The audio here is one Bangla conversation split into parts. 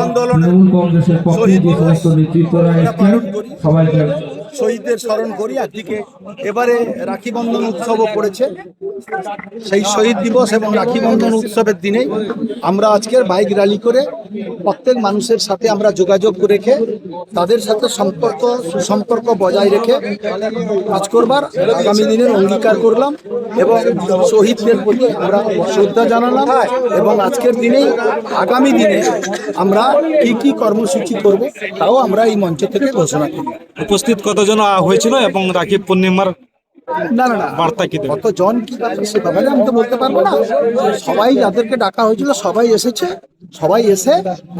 আন্দোলনের পালন করি। শহীদদের স্মরণ করি একদিকে এবারে রাখি বন্ধন উৎসবও পড়েছে সেই শহীদ দিবস এবং রাখি বন্ধন উৎসবের দিনে আমরা আজকের বাইক র্যালি করে প্রত্যেক মানুষের সাথে আমরা যোগাযোগ রেখে, তাদের সাথে সম্পর্ক, সুসম্পর্ক বজায় রেখে কাজ করবার আগামী দিনের অঙ্গীকার করলাম এবং শহীদদের প্রতি আমরা শ্রদ্ধা জানালাম এবং আজকের দিনেই আগামী দিনে আমরা কি কি কর্মসূচি করব তাও আমরা এই মঞ্চ থেকে ঘোষণা করি উপস্থিত কতজন হয়েছিল এবং রাখি পূর্ণিমার না না না। বার্তা কি কতজন কি সে ব্যাপারে আমি তো বলতে পারব না। সবাই যাদেরকে ডাকা হয়েছিল সবাই এসেছে। সবাই এসে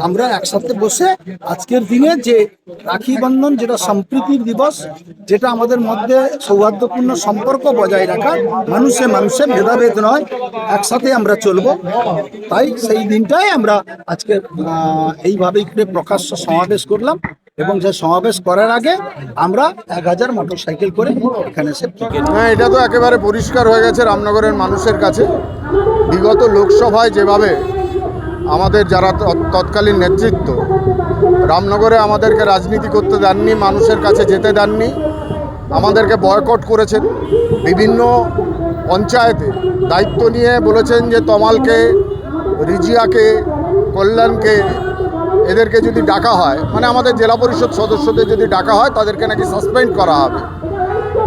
আমরা একসাথে বসে আজকের দিনে যে রাখি বন্ধন যেটা সম্প্রীতির দিবস যেটা আমাদের মধ্যে সৌহার্দ্যপূর্ণ সম্পর্ক বজায় রাখা মানুষে মানুষে ভেদাভেদ নয় একসাথে আমরা চলবো। তাই সেই দিনটাই আমরা আজকে এইভাবেই করে প্রকাশ্য সমাবেশ করলাম। এবং যে সমাবেশ করার আগে আমরা এক হাজার মোটর সাইকেল করে এখানে হ্যাঁ এটা তো একেবারে পরিষ্কার হয়ে গেছে রামনগরের মানুষের কাছে। বিগত লোকসভায় যেভাবে আমাদের যারা তৎকালীন নেতৃত্ব, রামনগরে আমাদেরকে রাজনীতি করতে দেননি, মানুষের কাছে যেতে দেননি, আমাদেরকে বয়কট করেছেন, বিভিন্ন পঞ্চায়েতে দায়িত্ব নিয়ে বলেছেন যে তমালকে, রিজিয়াকে, কল্যাণকে এদেরকে যদি ডাকা হয় মানে আমাদের জেলা পরিষদ সদস্যদের যদি ডাকা হয়, তাদেরকে নাকি সাসপেন্ড করা হবে।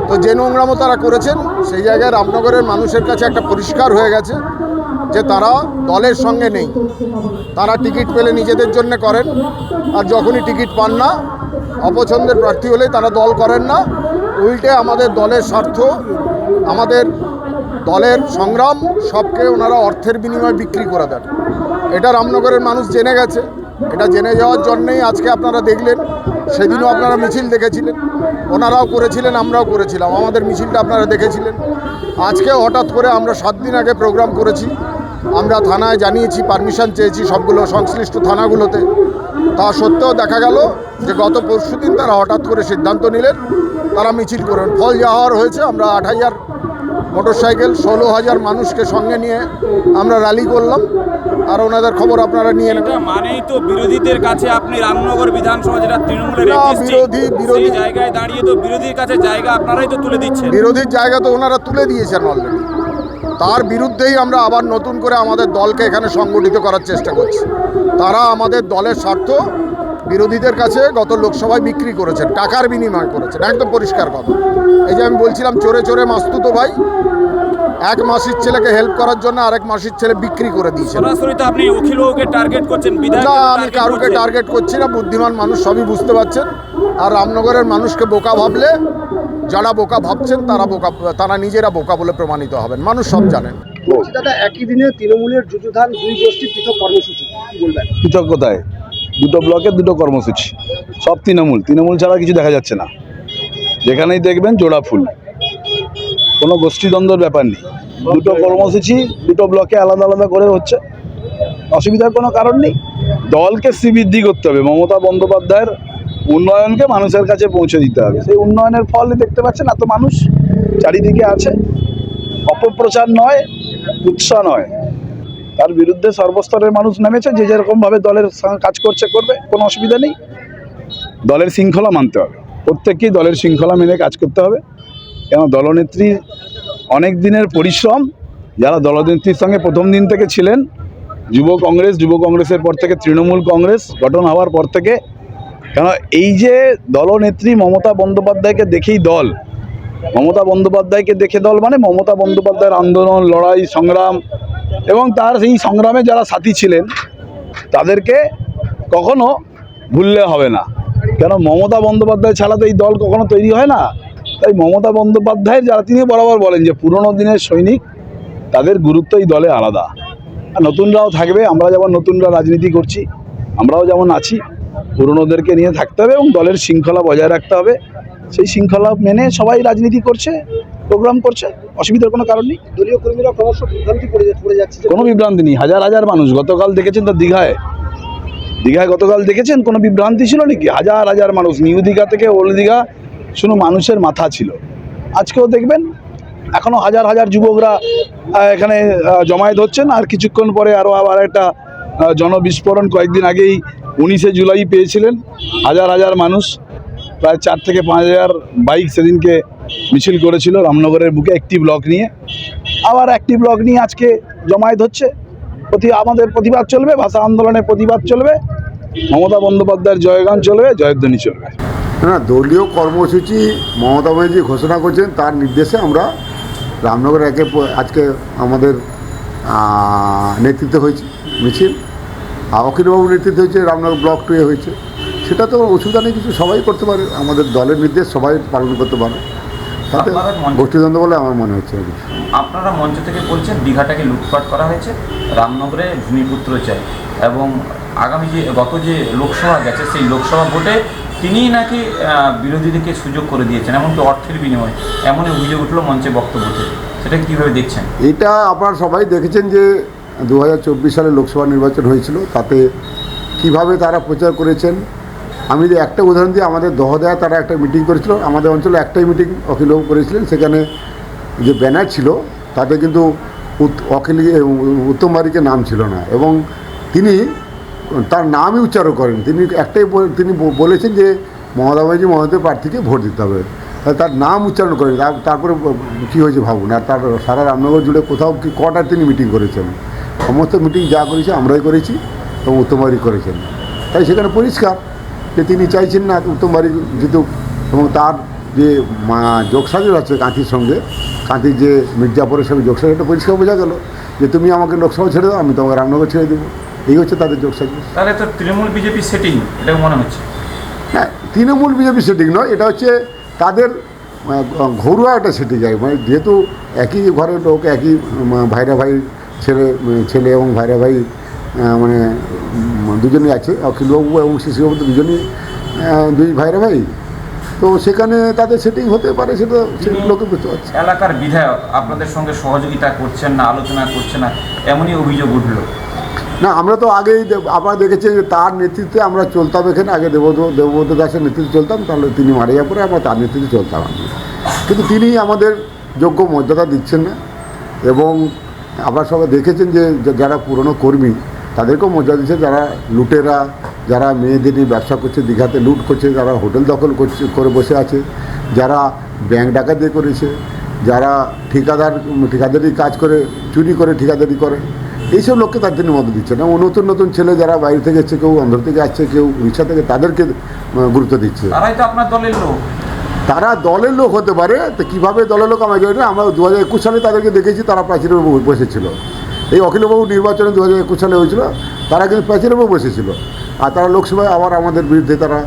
তো যে নোংরামো তারা করেছেন, সেই জায়গায় রামনগরের মানুষের কাছে একটা পরিষ্কার হয়ে গেছে যে তারা দলের সঙ্গে নেই। তারা টিকিট পেলে নিজেদের জন্য করেন, আর যখনই টিকিট পান না, অপছন্দের প্রার্থী হলে তারা দল করেন না। উল্টে আমাদের দলের স্বার্থ, আমাদের দলের সংগ্রাম, সবকে ওনারা অর্থের বিনিময়ে বিক্রি করে দেন। এটা রামনগরের মানুষ জেনে গেছে। এটা জেনে যাওয়ার জন্যেই আজকে আপনারা দেখলেন, সেদিনও আপনারা মিছিল দেখেছিলেন। ওনারাও করেছিলেন, আমরাও করেছিলাম। আমাদের মিছিলটা আপনারা দেখেছিলেন। আজকে হঠাৎ করে আমরা সাত দিন আগে প্রোগ্রাম করেছি। আমরা থানায় জানিয়েছি, পারমিশন চেয়েছি সবগুলো সংশ্লিষ্ট থানাগুলোতে। তা সত্ত্বেও দেখা গেল যে গত পরশু দিন তারা হঠাৎ করে সিদ্ধান্ত নিলেন, তারা মিছিল করবেন ফল যা হওয়ার হয়েছে, আমরা আট হাজার মোটরসাইকেল, ষোলো হাজার মানুষকে সঙ্গে নিয়ে আমরা র্যালি করলাম। আর ওনাদের খবর আপনারা নিয়ে নেবেন মানেই তো বিরোধীদের কাছে আপনি রামনগর বিধানসভা যেটা তৃণমূলের বিরোধী- বিরোধী- জায়গায় দাঁড়িয়ে তো বিরোধীর কাছে জায়গা আপনারাই তো তুলে দিচ্ছেন। বিরোধীর জায়গা তো ওনারা তুলে দিয়েছেন অলরেডি তার বিরুদ্ধেই আমরা আবার নতুন করে আমাদের দলকে এখানে সংগঠিত করার চেষ্টা করছি। তারা আমাদের দলের স্বার্থ বিরোধীদের কাছে গত লোকসভায় বিক্রি করেছেন টাকার বিনিময় করেছেন একদম পরিষ্কার কথা। এই যে আমি বলছিলাম চোরে চোরে মাস্তুতো ভাই এক মাসির ছেলেকে হেল্প করার জন্য আরেক মাসির ছেলে বিক্রি করে দিয়েছে। সরাসরি তো আপনি টার্গেট করছেন না আমি কারুকে টার্গেট করছি না বুদ্ধিমান মানুষ সবই বুঝতে পারছেন। আর রামনগরের মানুষকে বোকা ভাবলে যারা বোকা ভাবছেন তারা বোকা তারা নিজেরা বোকা বলে প্রমাণিত হবেন মানুষ সব জানেন। দাদা একই দিনে তৃণমূলের যুযুধান দুই গোষ্ঠীর পৃথক কর্মসূচি কি বলবেন? কৃতজ্ঞতায় দুটো ব্লকে দুটো কর্মসূচি সব তৃণমূল তৃণমূল ছাড়া কিছু দেখা যাচ্ছে না। যেখানেই দেখবেন জোড়া ফুল। কোনো গোষ্ঠীদ্বন্দ্বের ব্যাপার নেই। দুটো কর্মসূচি, দুটো ব্লকে আলাদা আলাদা করে হচ্ছে। অসুবিধার কোনো কারণ নেই। দলকে শ্রীবৃদ্ধি করতে হবে। মমতা বন্দ্যোপাধ্যায়ের উন্নয়নকে মানুষের কাছে পৌঁছে দিতে হবে। সেই উন্নয়নের ফল দেখতে পাচ্ছেন এত মানুষ চারিদিকে আছে। অপপ্রচার নয় উৎসাহ নয়। তার বিরুদ্ধে সর্বস্তরের মানুষ নেমেছে। যে যেরকমভাবে দলের কাজ করছে, করবে, কোনো অসুবিধা নেই। দলের শৃঙ্খলা মানতে হবে। প্রত্যেককেই দলের শৃঙ্খলা মেনে কাজ করতে হবে। কেন দলনেত্রীর অনেক দিনের পরিশ্রম, যারা দলনেত্রীর সঙ্গে প্রথম দিন থেকে ছিলেন, যুব কংগ্রেস, যুব কংগ্রেসের পর থেকে তৃণমূল কংগ্রেস গঠন হওয়ার পর থেকে কেন এই যে দলনেত্রী মমতা বন্দ্যোপাধ্যায়কে দেখেই দল, মমতা বন্দ্যোপাধ্যায়কে দেখে দল মানে মমতা বন্দ্যোপাধ্যায়ের আন্দোলন, লড়াই, সংগ্রাম এবং তার সেই সংগ্রামে যারা সাথী ছিলেন, তাদেরকে কখনো ভুললে হবে না। কেন মমতা বন্দ্যোপাধ্যায় ছাড়া তো এই দল কখনো তৈরি হয় না। তাই মমতা বন্দ্যোপাধ্যায়ের যারা তিনি বরাবর বলেন যে পুরনো দিনের সৈনিক তাদের গুরুত্ব এই দলে আলাদা। আর নতুনরাও থাকবে আমরা যেমন নতুনরা রাজনীতি করছি আমরাও যেমন আছি পুরনোদেরকে নিয়ে থাকতে হবে এবং দলের শৃঙ্খলা বজায় রাখতে হবে। সেই শৃঙ্খলা মেনে সবাই রাজনীতি করছে প্রোগ্রাম করছে অসুবিধার কোনো কারণ নেই। দলীয় কর্মীরা ক্রমশ বিভ্রান্তি পড়ে যাচ্ছে। কোনো বিভ্রান্তি নেই। হাজার হাজার মানুষ গতকাল দেখেছেন তো দীঘায়? দীঘায় গতকাল দেখেছেন কোনো বিভ্রান্তি ছিল নাকি? হাজার হাজার মানুষ নিউ দীঘা থেকে ওল্ড দীঘা শুধু মানুষের মাথা ছিল। আজকেও দেখবেন এখনও হাজার হাজার যুবকরা এখানে জমায়েত হচ্ছেন। আর কিছুক্ষণ পরে আরও আবার একটা জনবিস্ফোরণ কয়েকদিন আগেই উনিশে জুলাই পেয়েছিলেন। হাজার হাজার মানুষ, প্রায় চার থেকে পাঁচ হাজার বাইক সেদিনকে মিছিল করেছিল রামনগরের বুকে একটি ব্লক নিয়ে। আবার একটি ব্লক নিয়ে আজকে জমায়েত হচ্ছে। প্রতি, আমাদের প্রতিবাদ চলবে, ভাষা আন্দোলনের প্রতিবাদ চলবে। মমতা বন্দ্যোপাধ্যায়ের জয়গান চলবে, জয়ধ্বনি চলবে। না দলীয় কর্মসূচি মমতা ব্যানার্জি ঘোষণা করছেন তার নির্দেশে আমরা রামনগর একে আজকে আমাদের নেতৃত্ব হয়েছে মিছিল। আর অখিলবাবুর নেতৃত্বে হয়েছে রামনগর ব্লক টুয়ে হয়েছে। সেটা তো অসুবিধা নেই কিছু সবাই করতে পারে আমাদের দলের নির্দেশ সবাই পালন করতে পারে। তাতে গোষ্ঠীদ্বন্দ্ব বলে আমার মনে হচ্ছে। আপনারা মঞ্চ থেকে বলছেন দীঘাটাকে লুটপাট করা হয়েছে রামনগরে ভূমিপুত্র চাই। এবং আগামী যে গত যে লোকসভা গেছে সেই লোকসভা ভোটে তিনিই নাকি বিরোধীদেরকে সুযোগ করে দিয়েছেন, এমনকি অর্থের বিনিময়ে। এমনই অভিযোগ উঠল মঞ্চে বক্তব্য থেকে সেটা কীভাবে দেখছেন? এটা আপনারা সবাই দেখেছেন যে দু হাজার চব্বিশ সালে লোকসভা নির্বাচন হয়েছিল, তাতে কীভাবে তারা প্রচার করেছেন। আমি যে একটা উদাহরণ দিই আমাদের দহদায় তারা একটা মিটিং করেছিল, আমাদের অঞ্চলে একটাই মিটিং অখিলবাবু করেছিলেন, সেখানে যে ব্যানার ছিল, তাতে কিন্তু অখিল উত্তম বারিকে নাম ছিল না। এবং তিনি তার নামই উচ্চারণ করেন। তিনি একটাই তিনি বলেছেন যে মমতা ব্যানার্জি মমতা প্রার্থীকে ভোট দিতে হবে। তার নাম উচ্চারণ করেন। তার- তারপরে কী হয়েছে ভাবুন? আর তার সারা রামনগর জুড়ে কোথাও কি কটা তিনি মিটিং করেছেন? সমস্ত মিটিং যা করেছে আমরাই করেছি এবং উত্তম বাড়ি করেছেন। তাই সেখানে পরিষ্কার যে তিনি চাইছেন না উত্তম বাড়ি জিতুক এবং তার যে যোগসাজর আছে কাঁথির সঙ্গে, কাঁথির যে মির্জাপুরের সঙ্গে যোগসাজর এটা পরিষ্কার বোঝা গেল যে তুমি আমাকে লোকসভা ছেড়ে দাও, আমি তোমাকে রামনগর ছেড়ে দেবো। এই হচ্ছে তাদের যোগসাজর তাহলে তো তৃণমূল বিজেপি সেটিং এটা মনে হচ্ছে। হ্যাঁ তৃণমূল বিজেপি সেটিং নয় এটা হচ্ছে তাদের ঘরোয়া একটা সেটিং যায় মানে যেহেতু একই ঘরের লোক একই ভাইরা ভাই ছেলে ছেলে এবং ভাইরা ভাই মানে দুজনেই আছে অখিলবাবু এবং শিশুবাবু তো দুজনেই দুই ভাইরা ভাই। তো সেখানে তাদের সেটিং হতে পারে সেটা লোকে বুঝতে পারছে। এলাকার বিধায়ক আপনাদের সঙ্গে সহযোগিতা করছেন না আলোচনা করছে না এমনই অভিযোগ উঠল। না, আমরা তো আগেই দে- আপনারা দেখেছেন যে তার নেতৃত্বে আমরা চলতাম এখানে, আগে দেবব্রত দেবব্রত দাসের নেতৃত্বে চলতাম, তাহলে তিনি মারা যাওয়ার পরে আমরা তার নেতৃত্বে চলতাম কিন্তু তিনি আমাদের যোগ্য মর্যাদা দিচ্ছেন না, এবং আপনারা সবাই দেখেছেন যে যে, যারা পুরনো কর্মী, তাদেরকেও মর্যাদা দিচ্ছে। যারা লুটেরা, যারা মেয়েদের নিয়ে ব্যবসা করছে, দীঘাতে লুট করছে, যারা হোটেল দখল করছে, করে বসে আছে, যারা ব্যাংক ডাকাতি করেছে, যারা ঠিকাদার, ঠিকাদারি কাজ করে, চুরি করে ঠিকাদারি করে এইসব লোককে তার জন্য মদত দিচ্ছে না। ও নতুন নতুন ছেলে যারা বাইরে থেকে এসছে কেউ অন্ধ্র থেকে আসছে কেউ উড়িষ্যা থেকে তাদেরকে গুরুত্ব দিচ্ছে। তারাই তো আপনার দলের লোক। তারা দলের লোক হতে পারে তো কীভাবে দলের লোক আমরা জানি না। আমরা দু হাজার একুশ সালে তাদেরকে দেখেছি তারা প্রাচীরের বসেছিল। এই অখিলবাবু নির্বাচনে দু হাজার একুশ সালে হয়েছিল তারা কিন্তু প্রাচীরের বসেছিল। আর তারা লোকসভায় আবার আমাদের বিরুদ্ধে তারা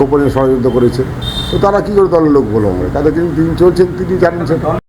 গোপনীয় ষড়যন্ত্র করেছে। তো তারা কী করে দলের লোক বলো আমরা? তাদের কিন্তু তিনি চলছেন তিনি জানেন সেটা।